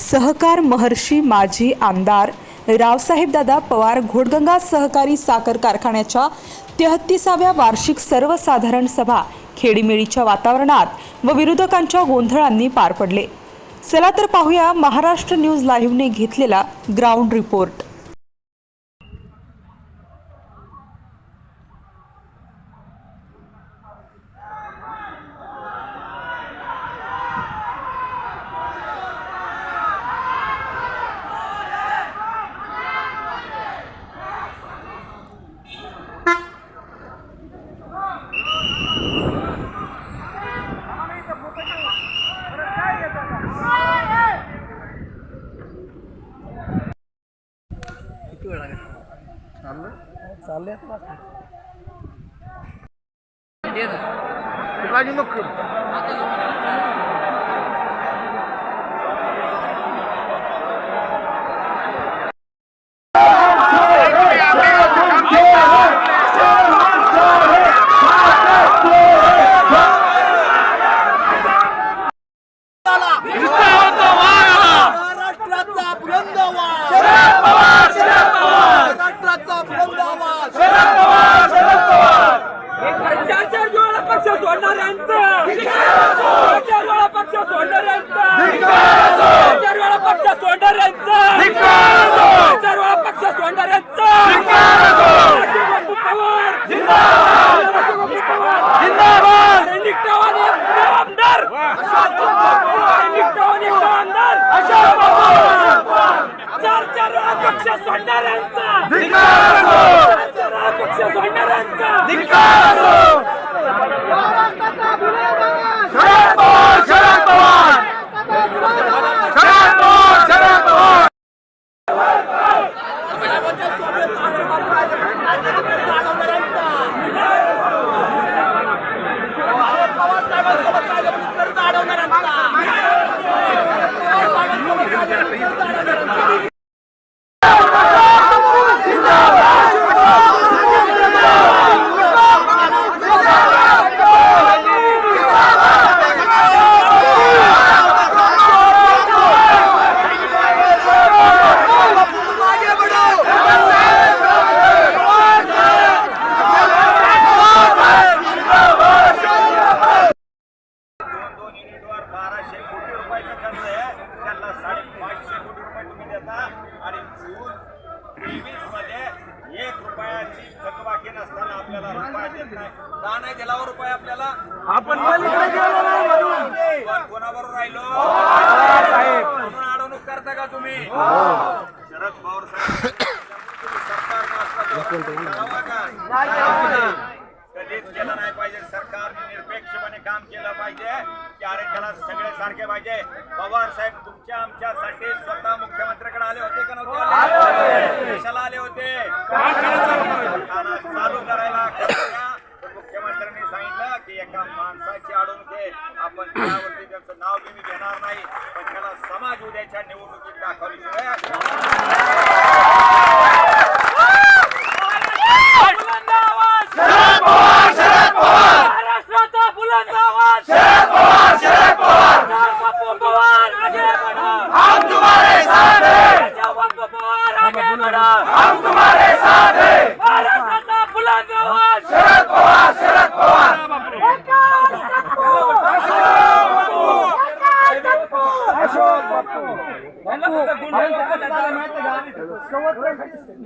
सहकार महर्षी माजी आमदार रावसाहेबदादा पवार घोडगंगा सहकारी साखर कारखान्याच्या तेहत्तीसाव्या वार्षिक सर्वसाधारण सभा खेडीमेळीच्या वातावरणात व विरोधकांच्या गोंधळांनी पार पडले. चला तर पाहूया महाराष्ट्र न्यूज लाईव्हने घेतलेला ग्राउंड रिपोर्ट किती वेळ लागेल चाललं चालले राजू नको महाराष्ट्राचा बुलंद आवाज महाराष्ट्राचा बुलंद आवाज चार वेळा पक्ष सोडणाऱ्यांचा! चार वेळा पक्ष सोडणाऱ्यांचा हो! चार वेळा पक्ष हो! सोडणाऱ्यांचा चार वेळा पक्ष सोडणाऱ्यांचा राष्ट्रबाबू पवार राष्ट्रबाबू पवार निष्ठावान एक आमदार निष्ठावान एक आमदार चार चार वेळा पक्ष सोडणाऱ्यांचा चार चार वेळा पक्ष सोडणाऱ्यांचा देता आणि जून तेवीसमध्ये एक रुपयाची थकबाकी नसताना आपल्याला रुपया देत नाही. का नाही? दिला हो रुपये आपल्याला? आपण कोणाबरोबर राहिलो म्हणून अडवणूक करता का तुम्ही शरद पवार साहेब. सरकारनं? कधीच केलं नाही पाहिजे सरकारने निरपेक्षपणे काम केलं पाहिजे की अरे त्याला सगळे सारखे पाहिजे पवार साहेब तुमच्या आमच्यासाठी स्वतः मुख्यमंत्र्याकडे आले होते का नव्हते? कशाला आले होते? चालू करायला मुख्यमंत्र्यांनी सांगितलं की एका माणसाची अडवणूक आहे आपण त्यावरती त्यांचं नाव मी घेणार नाही. पण त्याला समाज उद्याच्या निवडणुकीत दाखवल्याशिवाय बुलंद आवाज महाराष्ट्राचा बुलंद आवाज शरद बापू पवार आगे बढ़ो हम तुम्हारे साथ हैं बापू पवार हम तुम्हारे साथ हैं। महाराष्ट्राचा बुलंद आवाज। शरद पवार शरद पवार।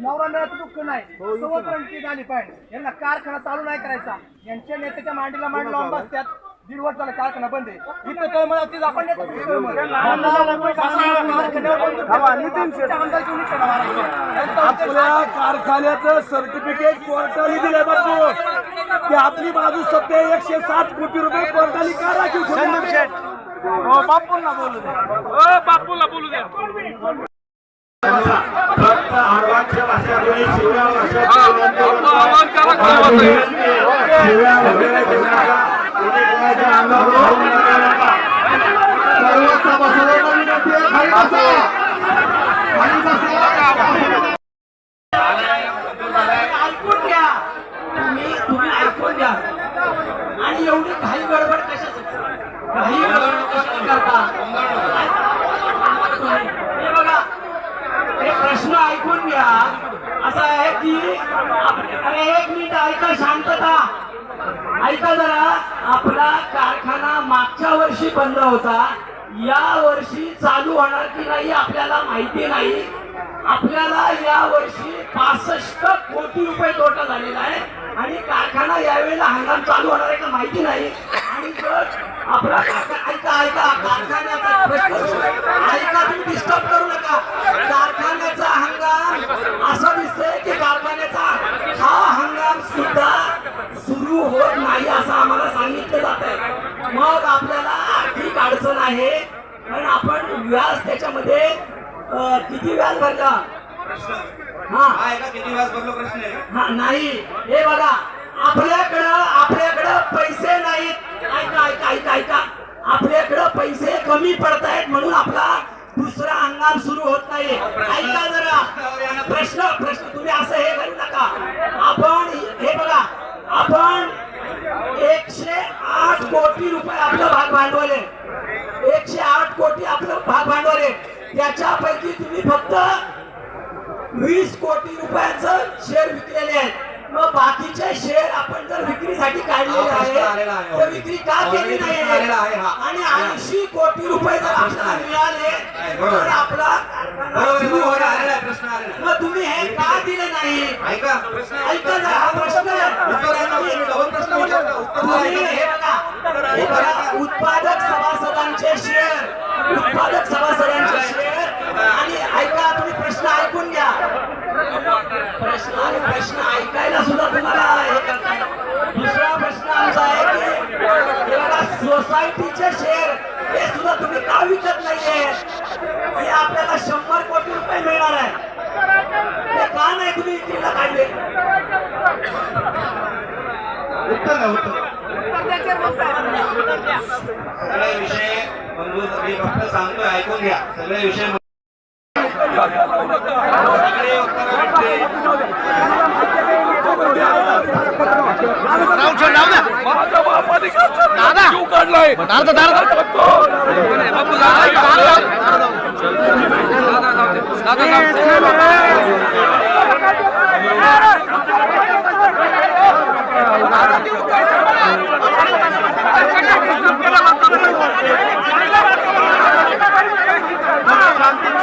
नवरा मिळाचं दुःख नाही. संवत्सरांची झाली पाहिजे. यांना कारखाना चालू नाही करायचा. यांच्या नेत्याच्या मांडीला मांड लावून बसत्यात दीड वर्ष झाला कारखाना बंद आहे इथं ती आपल्या कारखान्याचं सर्टिफिकेट कोर्टाने दिले बापू की आपली बाजू सध्या एकशे सात कोटी रुपये कोर्टाने का राखीव ठेवली? बापूंना बोलू दे फक्त आडवांच्या शिव्या भाषा शिव्या वगैरे देऊ नका कोणी कोणाच्या ऐकून घ्या तुम्ही ऐकून घ्या आणि एवढी घाई गडबड गडबड करता हे बघा प्रश्न ऐकून घ्या आहे की अरे एक मिनिट ऐका शांतता. ऐका जरा. मागच्या वर्षी बंद होता. या वर्षी चालू होणार की नाही आपल्याला माहिती नाही. आपल्याला या वर्षी पासष्ट कोटी रुपये तोटा झालेला आहे. आणि कारखाना यावेळेला हंगाम चालू होणार आहे का माहिती नाही. आणि जर आपला कारखा- ऐका ऐका कारखान्याचा प्रश्न ऐका तुम्ही डिस्टर्ब करू नका कारखान्याचा हंगाम असं दिसतंय की कारखान्याचा हा हंगाम सुद्धा सुरू होत नाही असं आम्हाला सांगितलं जात आहे मग आपल्याला आर्थिक अडचण आहे कारण आपण व्याज त्याच्यामध्ये अं, किती व्याज भरला? हा. आहे का किती वेळास भरलो प्रश्न आहे? हा, नाही. हे बघा आपल्याकडं आपल्याकडं पैसे नाहीत. ऐका ऐका ऐका ऐका. आपल्याकडं पैसे कमी पडत आहेत म्हणून आपला दुसरा हंगाम सुरू होत नाही. ऐका जरा प्रश्न प्रश्न तुम्ही असं हे करू नका आपण हे बघा आपण एकशे आठ कोटी रुपये आपलं भाग भांडवल आहे एकशे आठ कोटी आपलं भाग भांडवल आहे त्याच्यापैकी तुम्ही फक्त वीस कोटी रुपयाचं शेअर विकलेले आहेत. मग बाकीचे शेअर आपण जर विक्रीसाठी काढलेले हा, आहे. तर विक्री का केली नाही हा. आणि ऐंशी कोटी रुपये जर आपल्याला मिळाले. तर आपला. मग तुम्ही हे का दिले नाही? ऐका. प्रश्न ऐका जरा, हा प्रश्न हे हे उत्पादक सभासदांचे शेअर. उत्पादक सभासदांचे शेअर आणि ऐका तुम्ही प्रश्न ऐकून घ्या. प्रश्न आणि प्रश्न ऐकायला सुद्धा तुम्हाला हे करताय. दुसरा प्रश्न आमचा आहे की बघा सोसायटीचे शेअर हे सुद्धा तुम्ही का विकत नाहीये? हे आपल्याला शंभर कोटी रुपये मिळणार आहे. ते का नाही तुम्ही विक्रीला काढले? उत्तर द्या उत्तर. सगळे विषय बंधू मी फक्त सांगतोय ऐकून घ्या. सगळे विषय दादा.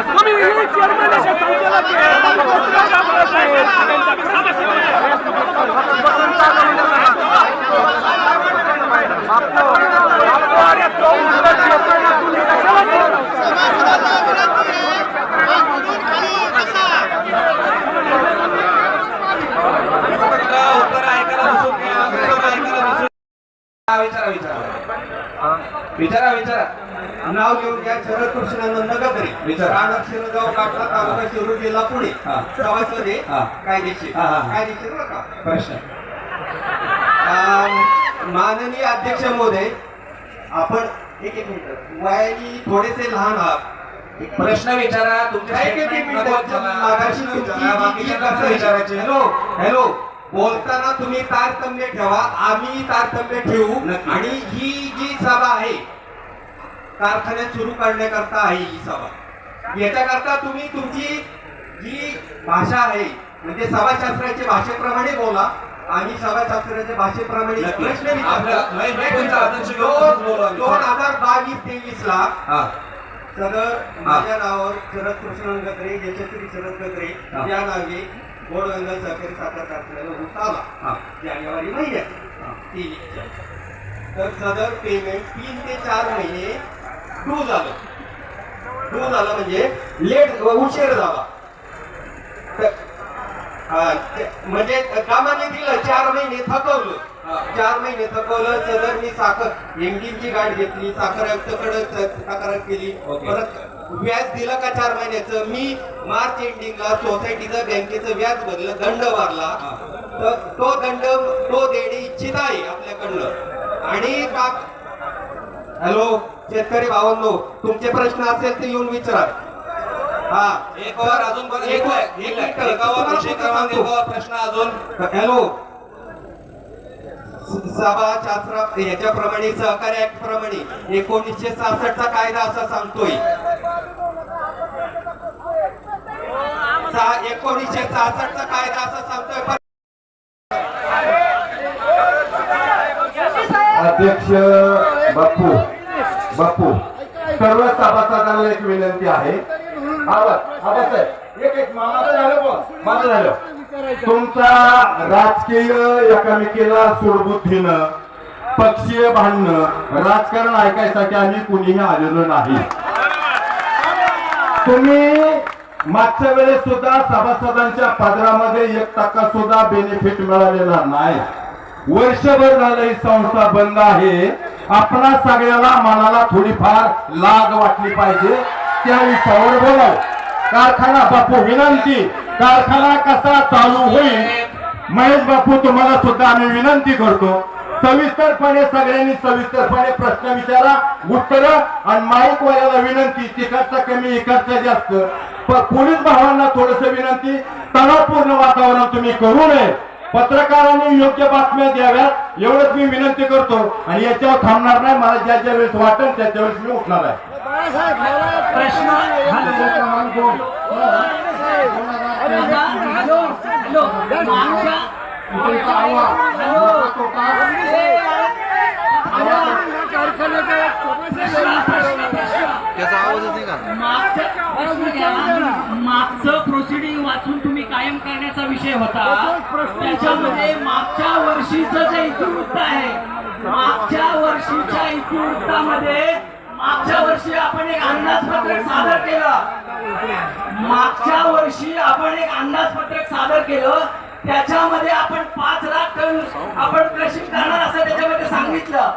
उत्तर भेटते उत्तर ऐकायला बसून घ्या. उत्तर ऐकायला बसून हा, विचारा विचारा विचारा विचारा नाव घेऊन घ्या शरद कृष्णानंद राहणार शिरगाव काटला तालुका शिरूर जिल्हा पुणे. कायदेशीर. कायदेशीर का? प्रश्न. माननीय अध्यक्ष महोदय आपण एक एक मिनिट. वयाने थोडेसे लहान आहात. प्रश्न विचारा तुमचे काय किती statement मिनिटं? नकोत मला. मागाशी प्रश्न तुमची विचारा, बाकीचे जी- कसं विचारायचे. Hello hello. बोलताना तुम्ही तारतम्य ठेवा. आम्ही तारतम्य ठेवू. आणि ही जी सभा आहे कारखान्यात सुरू करण्याकरता आहे ही सभा. याच्याकरता तुम्ही तुमची जी भाषा आहे म्हणजे सभाशास्त्राच्या भाषेप्रमाणे बोला आणि सभाशास्त्राच्या भाषेप्रमाणे. प्रश्न. दोन हजार बावीस तेवीस ला सदर माझ्या नावावर शरद कृष्ण गत्रे यशस्वी शरद गत्रे हा. या नावे गोडगंगा सहकारी साखर कारखान्याला ऊस आला. जानेवारी महिन्यात. तेवीसच्या तर सदर पेमेंट तीन ते चार महिने डू झालं डू झालं म्हणजे लेट उशीर झाला. म्हणजे कामाने दिलं चार महिने थकवलं. चार महिने थकवलं सदर मी साखर एमडीची गाठ घेतली साखर आयुक्तकडे तक्रार केली. परत व्याज दिलं का चार महिन्याचं? मी मार्च एंडिंगला सोसायटीचं बँकेचं व्याज भरलं दंड भरला तर तो दंड तो देणे इच्छित आहे आपल्याकडनं. आणि का हॅलो? शेतकरी भावांनो तुमचे प्रश्न असेल ते येऊन विचारा. हा. एक वर अजून बरं एक एक वर- एक एक एक एकावर विषय क्रमांक एकावर प्रश्न अजून. हॅलो. सभा शास्त्रा याच्याप्रमाणे सहकारी ऍक्ट प्रमाणे एकोणीसशे सहासष्टचा कायदा असा सांगतोय. सा- एकोणीसशे सहासष्टचा कायदा असा सांगतोय. पण अध्यक्ष बाप्पू बाप्पू सर्व सभासदांना एक विनंती आहे. आवाज आवाज एक एक माझं झालं माझं झालं. तुमचा राजकीय एकामेकीला सुडबुद्धीनं पक्षीय भांडणं राजकारण ऐकायसाठी आम्ही कुणीही आलेलो नाही. तुम्ही मागच्या वेळेस सुद्धा सभासदांच्या पदरामध्ये एक टक्का सुद्धा बेनिफिट मिळालेला नाही. वर्षभर झालं ही संस्था बंद आहे. आपणा सगळ्याला मनाला थोडीफार लाग वाटली पाहिजे. त्या विषयावर बोलाव. कारखाना बापू विनंती. कारखाना कसा चालू होईल महेश बापू तुम्हाला सुद्धा आम्ही विनंती करतो. सविस्तरपणे सगळ्यांनी सविस्तरपणे प्रश्न विचारा उत्तर आणि माईक वाल्याला विनंती तिकडचा कमी इकडचा जास्त. पोलीस भावांना थोडस विनंती तणावपूर्ण वातावरण तुम्ही करू नये. पत्रकारांनी योग्य बातम्या द्याव्यात एवढंच मी विनंती करतो. आणि याच्यावर थांबणार नाही मला ज्या ज्या वेळेस वाटेल त्याच्या वेळेस मी उठणार आहे. प्रश्न हॅलो हॅलो हॅलो मागच्या मागचं प्रोसिडिंग वाचून तुम्ही कायम करण्याचा विषय होता. त्याच्यामध्ये मागच्या वर्षीचं जे इतिवृत्त आहे मागच्या वर्षीच्या इतिवृत्तामध्ये मागच्या वर्षी आपण एक अंदाजपत्रक सादर केलं. मागच्या वर्षी आपण एक अंदाजपत्रक सादर केलं. त्याच्यामध्ये आपण पाच लाख टन आपण क्रशिंग करणार असं त्याच्यामध्ये सांगितलं.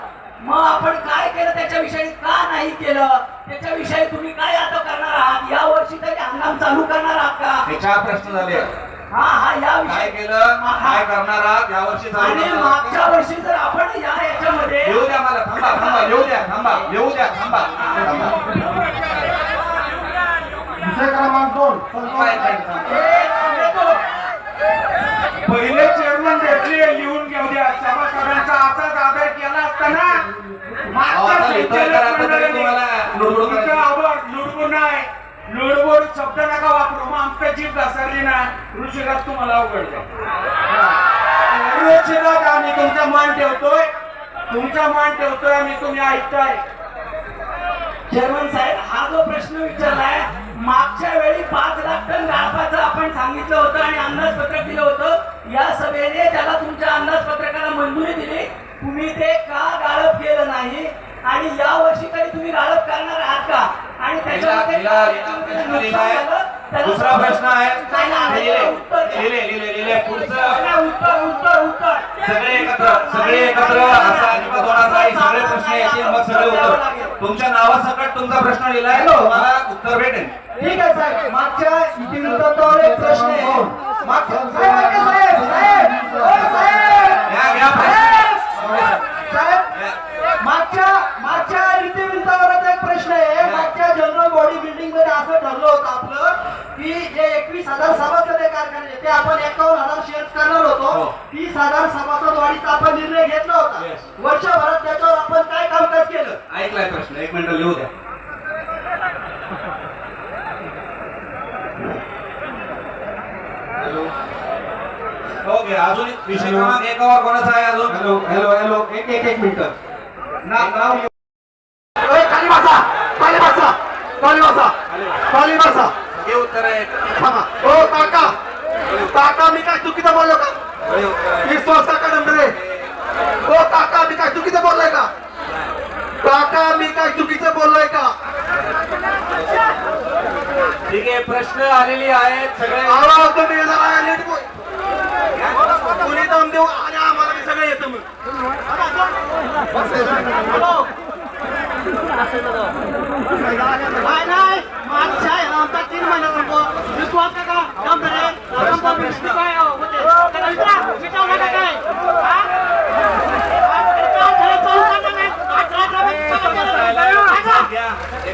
मग आपण काय केलं? त्याच्याविषयी का नाही केलं? त्याच्याविषयी तुम्ही काय आता करणार आहात? या वर्षी तरी हंगाम चालू करणार आहात का? त्याच्या प्रश्न झाले. हा हा या काय विषयी केलं? काय करणार आहात? यावर्षी चालू आणि करणार आहात? मागच्या वर्षी जर आपण या याच्यामध्ये येऊ द्या मला थांबा थांबा येऊ द्या थांबा येऊ द्या थांबा. थांबा. विषय क्रमांक दोन. थांबा एक मिनिट, थांबा. थांबतो. पहिले चेअरमन भेटले लिहून घेऊ द्या. सभासदांचा असाच आदर केला असताना नाही लुडबुड शब्द नका वापरू. मग आमचं जीभ घसरली ना. तुम्हाला आम्ही तुमचा मान ठेवतोय. तुमचा मान ठेवतोय आम्ही तुम्ही ऐकताय. चेअरमन साहेब हा जो प्रश्न विचारलाय मागच्या वेळी पाच लाख टन गाळपाचं आपण सांगितलं होतं आणि अंदाजपत्रक दिलं होतं. या सभेने त्याला तुमच्या अंदाजपत्रकाला मंजुरी दिली. तुम्ही ते का गाळप केलं नाही? आणि या वर्षी तरी तुम्ही गाळप करणार आहात का? आणि त्याच्यामध्ये दुसरा प्रश्न आहे. लिहिले. लिहिले लिहिले पुढचं. सगळे एकत्र सगळे एकत्र. असा सगळे प्रश्न येतील मग सगळे उत्तर. तुमच्या नावासकट तुमचा प्रश्न लिहिलाय. तुम्हाला उत्तर भेटेल. ठीक आहे साहेब. मागच्या एक प्रश्न आहे. मागच्या साहेब ऐका साहेब साहेब. ओ साहेब. घ्या घ्या प्रश्न साहेब मागच्या मागच्या इतिवृत्तावरच एक प्रश्न आहे मागच्या जनरल बॉडी बिल्डिंगमध्ये असं ठरलं होतं आपलं की जे एकवीस हजार सभासद आहे कारखान्याचे ते आपण एकावन्न हजार शेअर करणार हजार सभासद वाढीचा आपण निर्णय घेतला होता. वर्षभरात त्याच्यावर आपण काय कामकाज केलं? ऐकलाय प्रश्न एक मिनिट लिहू द्या. ओके अजून एक विषय क्रमांक एकावर कोणाचा आहे अजून? हॅलो हॅलो हॅलो एक एक एक मिनिट. नाव नाव ओय, खाली बसा खाली बसा खाली बसा खाली बसा हे उत्तर आहे थांबा. ओ काका काका मी काय चुकीचं बोललो का हे उत्तर आहे विश्वास काका नंबरे ओ काका मी काय चुकीचं बोललोय का काका मी काय चुकीचं बोललोय का ठीक आहे प्रश्न आलेली आहेत सगळे आवाज तुम्ही जरा नीट बोल. कोणी दम देऊ आणि आम्हाला सगळं येतं मग नाही नाही मागच्या आमचा तीन महिन्याचा विश्वास काका नंबरे काय होते त्याला विचारा, विचारू नका काय हा? अरे काय झालं? पाहू का नाही? अठरा ग्रामात सगळं केलं तुमचा की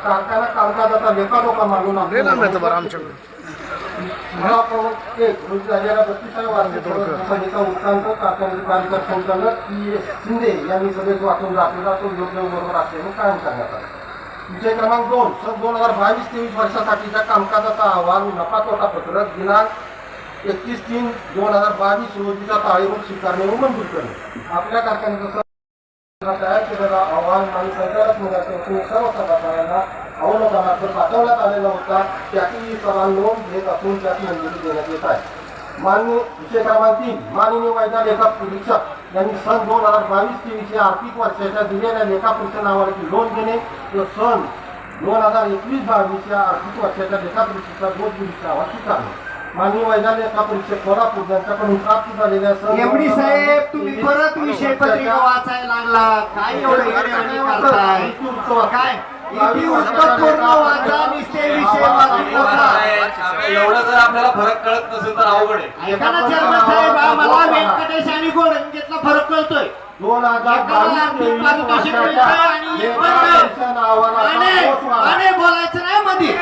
कारखाना कामकाजाचा लेखाजोखा मागून ठराव क्रमांक एक रोजी झालेल्या बत्तीसाव्या वार्षिक सभेचा उत्तांत कारखान्याचे कार्यकारी संचालक पी एस शिंदे यांनी सभेत वाचून दाखवला तो योग्य बरोबर असल्याने कायम करण्यात आला विषय क्रमांक दोन सन दोन हजार बावीस तेवीस वर्षासाठीच्या कामकाजाचा अहवाल नफा तोटा पत्रक दिनांक एकतीस तीन दोन हजार बावीस रोजीचा ताळेबंद स्वीकारणे व मंजूर करणे. आपल्या कारखान्याचा तयार केलेला अहवाल आणि संचालक मंडळाच्या सर्व सभासदांना अवलोकनार्थ पाठवण्यात आलेला होता. त्याची सभा नोंद घेत असून त्याची मंजुरी देण्यात येत आहे. मान्य विषय क्रमांक तीन माननीय वैद्य लेखा परीक्षक यांनी सन दोन हजार बावीस तेवीस या आर्थिक वर्षाच्या दिलेल्या लेखा परीक्षा नावाची नोंद घेणे व सन दोन हजार एकवीस बावीस या आर्थिक वर्षाच्या लेखा परीक्षेचा दोन दिवशी अहवाल स्वीकारणे माननीय वैद्य लेखा परीक्षक कोल्हापूर यांच्याकडून प्राप्त झालेल्या एमडी साहेब तुम्ही परत विषय पत्रिका वाचायला लागला. काय एवढं काय? एवढं जर आपल्याला फरक कळत नसेल तर अवघड आहे. साहेब आम्हाला व्यंकटेश आणि गोडंगेतला फरक कळतोय. दोन हजार बोलायचं नाही मध्ये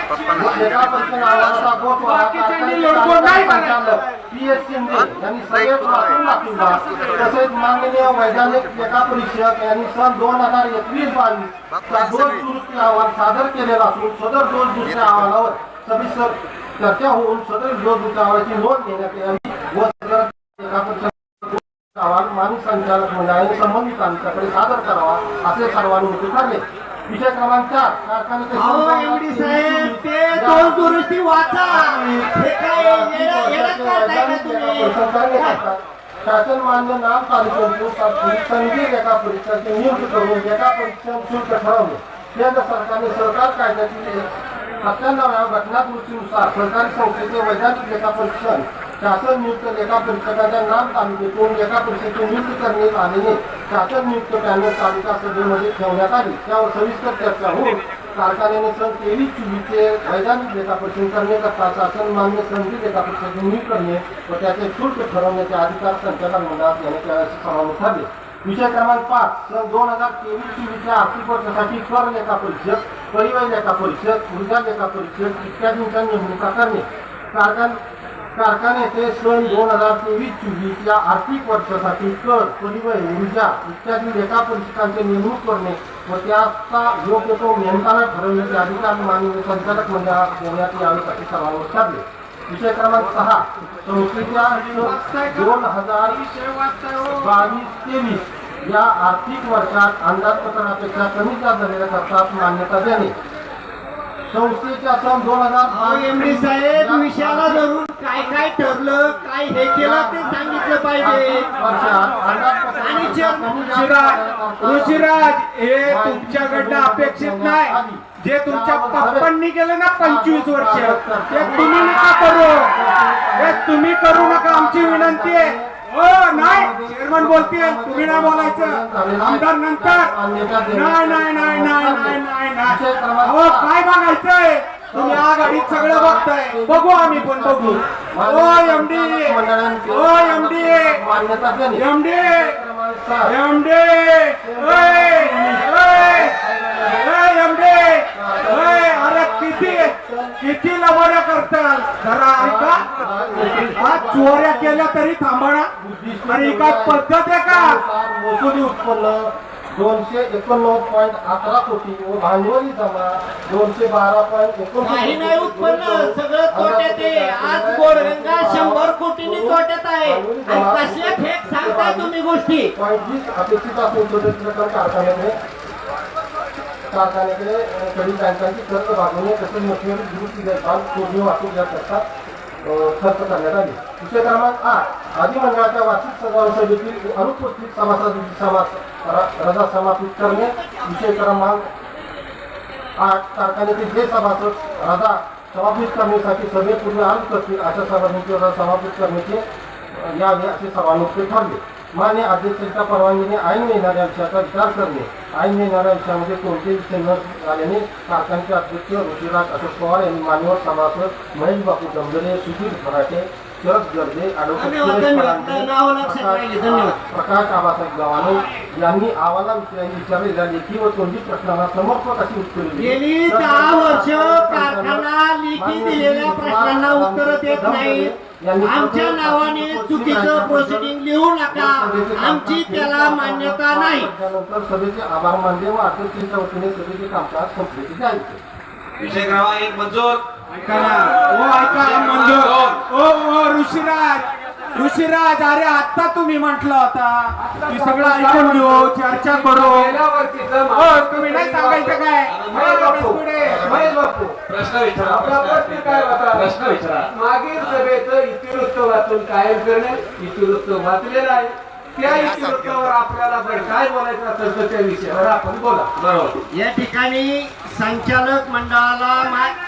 तसेच माननीय वैधानिक लेखा परीक्षक यांनी सन दोन हजार एकवीस बावीस दोन दुरुस्ती अहवाल सादर केलेला असून सदर दोन दुसऱ्या अहवालावर सविस्तर चर्चा होऊन सदर दोन दुसऱ्या अहवालाची नोंद घेण्यात यावी व सदर लेखा परीक्षक अहवाल मानवी संचालक मंडळाने संबंधितांच्याकडे सादर करावा असे सर्वानुमती ठरले विषय क्रमांक चार कारखान्याचे हे शासन मान्य नाम तालुक्यातून संधी एका परीक्षाचे नियुक्त करून एका परीक्षण शुल्क ठरवले. केंद्र सरकारने सहकार कायद्यातील सत्त्याण्णव्या घटनादुरुस्तीनुसार सरकारी संस्थेचे वैधानिक लेखा परीक्षण शासन नियुक्त लेखा परीक्षकाच्या नाम तालुक्यातून लेखा परीक्षेचे नियुक्त करण्यात आलेले शासन नियुक्त पॅनल तालुका सभेमध्ये ठेवण्यात आली. त्यावर सविस्तर चर्चा होऊन कारखान्याने सन तेवीस चोवीसचे वैधानिक लेखा परीक्षण करण्याकरता शासन मान्य संधी लेखा परीक्षेचे नियुक्त करणे व त्याचे शुल्क ठरवण्याचे अधिकार संचालक मंडळात घेण्यात यावेळी समावेश ठरले विषय क्रमांक पाच सन दोन हजार तेवीस चोवीसच्या आर्थिक वर्षासाठी कर लेखा परीक्षक परिवहन लेखा परीक्षक ऊर्जा लेखा परीक्षक इत्यादींच्या नेमणुका करणे. कारखान कारखान्याचे सन दोन हजार तेवीस चोवीस या आर्थिक वर्षासाठी कर परिवहन ऊर्जा इत्यादी लेखा परीक्षकांचे नेमणूक करणे व त्याचा योग्य तो नेमकाला ठरवण्याचे अधिकार माननीय संचालक मंडळात देण्यात यावेसाठी सर्वांवर ठरले विषय क्रमांक सहा संस्थेच्या दोन हजार बावीस तेवीस या आर्थिक वर्षात अंदाजपत्रापेक्षा कमी जास्त झालेल्या खर्चात मान्यता देणे. सन दोन एमडी साहेब विषयाला धरून काय काय ठरलं काय हे केलं ते सांगितलं पाहिजे. आणि ऋषिराज ऋषिराज हे तुमच्याकडनं अपेक्षित नाही. जे तुमच्या पप्पांनी केलं ना पंचवीस वर्ष ते तुम्ही नका करू. हे तुम्ही करू नका आमची विनंती आहे. हो नाही चेअरमन बोलतील तुम्ही नाही बोलायचं. आमदार नंतर. नाही नाही नाही नाही. काय तुम्ही आघाडीत सगळं बघताय. बघू आम्ही पण बघू. ओ एमडी ओ एमडी मान्यता देणे एमडी क्रमांक सात अरे किती किती लवड्या करताल. जरा ऐका. आज चोऱ्या केल्या तरी थांबणा आणि काय पद्धत आहे का? उत्पन्न. दोनशे एकोणनव्वद पॉईंट अकरा कोटी व भांडवली जमा दोनशे बारा पॉईंट काही नाही उत्पन्न सगळं तोट्यात आहे. आज गोडगंगा शंभर कोटींनी तोट्यात आहे. आणि कसल्या फेक सांगताय तुम्ही गोष्टी? पॉईंट वीस अपेक्षित असून रक्कम कारखान्याकडे कडील बँकांची कर्ज भागवणे तसेच मशिनरी दुरुस्ती देखभाल वाहतूक याकरता खर्च करण्यात आली. विषय क्रमांक आठ अधिमंडळाच्या वार्षिक सभाव सभेतील अनुपस्थित सभासदांची समास. र- रजा समापित करणे. विषय क्रमांक आठ तारखाने जे सभासद रजा समापित करण्यासाठी सभेपूर्वी अर्ज करतील अशा सभासदांची रजा समापित करण्याचे यावे असे सभानुक्ते ठरले. मान्य अध्यक्षांच्या परवानगीने ऐन येणाऱ्या विषयाचा विचार करणे. ऐन येणाऱ्या विषयामध्ये कोणतेही विषय न झाल्याने कारखान्याचे अध्यक्ष ऋषीराज अशोक पवार यांनी मान्यवर सभासद महेश बापू डंबरे सुधीर फराटे शरद गर्दे. प्रकाश आबासाहेब गव्हाणे यांनी आवाला विचारलेल्या लेखी व तोंडी प्रश्नाला समर्पक अशी उत्तरे. गेली दहा वर्ष कारखाना कारखाना लेखी दिलेल्या प्रश्नांना उत्तर देत नाही. आमच्या नावाने चुकीचं प्रोसिडिंग लिहू नका. आमची त्याला मान्यता नाही. त्यानंतर सभेचे आभार मानले व अध्यक्षांच्या वतीने सभेचे कामकाज केले विषय क्रमांक एक मंजूर. ओ ओ ओ ऋषीराज. ऋषीराज अरे आता तुम्ही म्हंटल होता. की सगळं ऐकून घेऊ चर्चा करू. हो तुम्ही नाही सांगायचं काय? महेश बापू. पुढे. महेश बापू. प्रश्न विचारा प्रश्न काय होता? प्रश्न विचारा. मागील सभेचं इतिवृत्त वाचून कायम करणे इतिवृत्त वाचलेलं आहे. त्या इतिवृत्तावर आपल्याला जर काय बोलायचं असेल तर त्या विषयावर आपण बोला. बरोबर. या ठिकाणी संचालक मंडळाला मा-